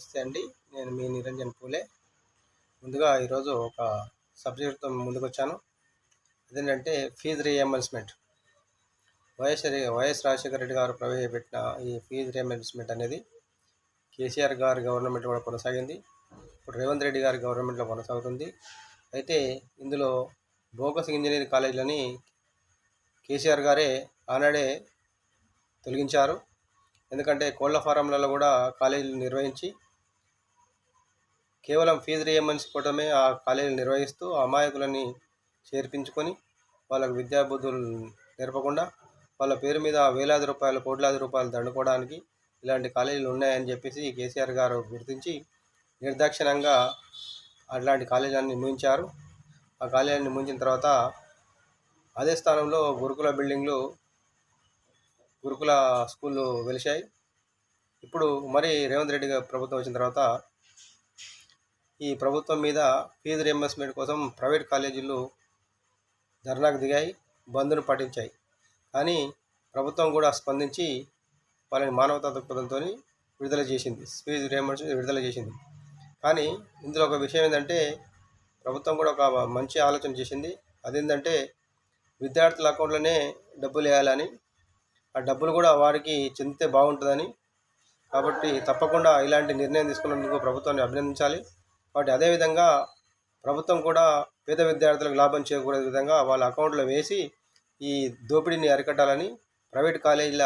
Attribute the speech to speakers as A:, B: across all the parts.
A: నమస్తే అండి. నేను మీ నిరంజన్ పూలే. ముందుగా ఈరోజు ఒక సబ్జెక్ట్తో ముందుకు వచ్చాను అదేంటంటే fee reimbursement YS YS Rajasekhara Reddy గారు ప్రవేశపెట్టిన ఈ ఫీజు రీఎంబర్స్మెంట్ అనేది కేసీఆర్ గారి గవర్నమెంట్ కూడా కొనసాగింది. ఇప్పుడు రేవంత్ రెడ్డి గారి గవర్నమెంట్లో కొనసాగుతుంది. అయితే ఇందులో బోకస్ ఇంజనీరింగ్ కాలేజీలని కేసీఆర్ గారే ఆనాడే తొలగించారు. ఎందుకంటే కోళ్ళ ఫారంలలో కూడా కాలేజీలు నిర్వహించి కేవలం ఫీజు రియంబర్స్ కోసమే ఆ కాలేజీలు నిర్వహిస్తూ అమాయకులని చేర్పించుకొని వాళ్ళకు విద్యాబుద్ధులు నేర్పకుండా వాళ్ళ పేరు మీద వేలాది రూపాయలు కోట్లాది రూపాయలు దండుకోవడానికి ఇలాంటి కాలేజీలు ఉన్నాయని చెప్పేసి కేసీఆర్ గారు గుర్తించి నిర్దాక్షిణ్యంగా అట్లాంటి కాలేజీలన్నీ నిర్మించారు ఆ కాలేజీని నిర్మించిన తర్వాత అదే స్థానంలో గురుకుల బిల్డింగ్లు గురుకుల స్కూళ్ళు వెలిశాయి. ఇప్పుడు మరి రేవంత్ రెడ్డి ప్రభుత్వం వచ్చిన తర్వాత ఈ ప్రభుత్వం మీద ఫీజు రియంబర్స్మెంట్ కోసం ప్రైవేట్ కాలేజీలు ధర్నాకు దిగాయి బంద్ను పాటించాయి కానీ ప్రభుత్వం కూడా స్పందించి వాళ్ళని మానవతా దృక్పథంతో విడుదల చేసింది ఫీజు రియంబర్స్మెంట్ విడుదల చేసింది. కానీ ఇందులో ఒక విషయం ఏంటంటే ప్రభుత్వం కూడా ఒక మంచి ఆలోచన చేసింది. అదేంటంటే విద్యార్థుల అకౌంట్లోనే డబ్బులు వేయాలని ఆ డబ్బులు కూడా వారికి చెందితే బాగుంటుందని. కాబట్టి తప్పకుండా ఇలాంటి నిర్ణయం తీసుకున్నందుకు ప్రభుత్వాన్ని అభినందించాలి. కాబట్టి అదేవిధంగా ప్రభుత్వం కూడా పేద విద్యార్థులకు లాభం చేకూరే విధంగా వాళ్ళ అకౌంట్లో వేసి ఈ దోపిడీని అరికట్టాలని ప్రైవేట్ కాలేజీల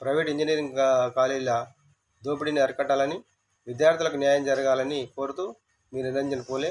A: ప్రైవేట్ ఇంజనీరింగ్ కాలేజీల దోపిడీని అరికట్టాలని విద్యార్థులకు న్యాయం జరగాలని కోరుతూ మీ నిరంజన్ పోలే